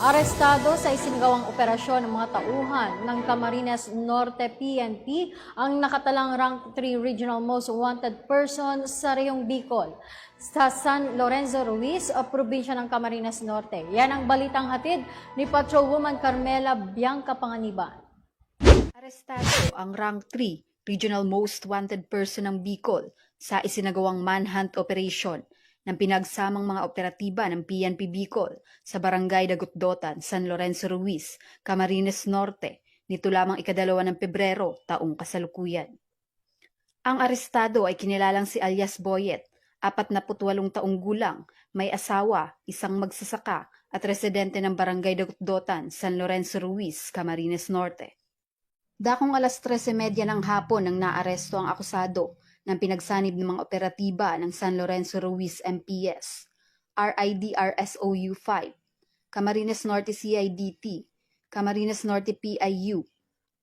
Arestado sa isinagawang operasyon ng mga tauhan ng Camarines Norte PNP ang nakatalang rank 3 Regional Most Wanted Person sa Reyong Bicol sa San Lorenzo Ruiz, o probinsya ng Camarines Norte. Yan ang balitang hatid ni Patrolwoman Carmela Bianca Panganiban. Arestado ang rank 3 Regional Most Wanted Person ng Bicol sa isinagawang manhunt operation ng pinagsamang mga operatiba ng PNP Bicol sa Barangay Dagutdotan, San Lorenzo Ruiz, Camarines Norte, nito lamang ikadalawa ng Pebrero taong kasalukuyan. Ang arestado ay kinilalang si alias Boyet, 48 taong gulang, may asawa, isang magsasaka at residente ng Barangay Dagutdotan, San Lorenzo Ruiz, Camarines Norte. Dakong alas 13.30 ng hapon nang naaresto ang akusado ng pinagsanib ng mga operatiba ng San Lorenzo Ruiz MPS, RIDRSOU 5, Camarines Norte CIDT, Camarines Norte PIU,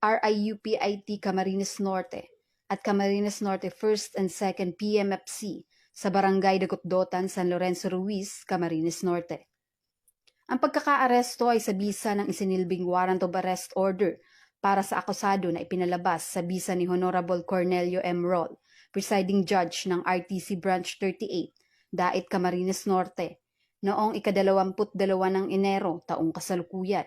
RIUPIT Camarines Norte, at Camarines Norte 1st and 2nd PMFC sa Barangay Dagutdotan, San Lorenzo Ruiz, Camarines Norte. Ang pagkakaaresto ay sa bisa ng isinilbing warrant of arrest order para sa akusado na ipinalabas sa bisa ni Honorable Cornelio M. Roll, presiding judge ng RTC Branch 38, Dait Camarines Norte, noong ikadalawamput dalawa ng Enero taong kasalukuyan,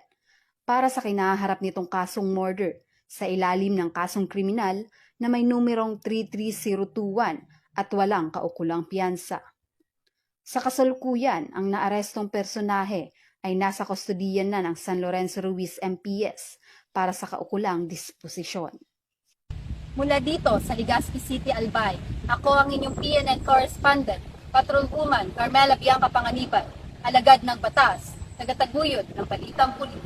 para sa kinaharap nitong kasong murder sa ilalim ng kasong kriminal na may numerong 33021 at walang kaukulang piyansa. Sa kasalukuyan, ang naarestong personahe ay nasa kustodiyan na ng San Lorenzo Ruiz MPS para sa kaukulang disposisyon. Mula dito sa Legazpi City, Albay, ako ang inyong PNN correspondent, Patrolwoman Carmela Bianca Panganiban, alagad ng batas, tagataguyod ng balitang pulis.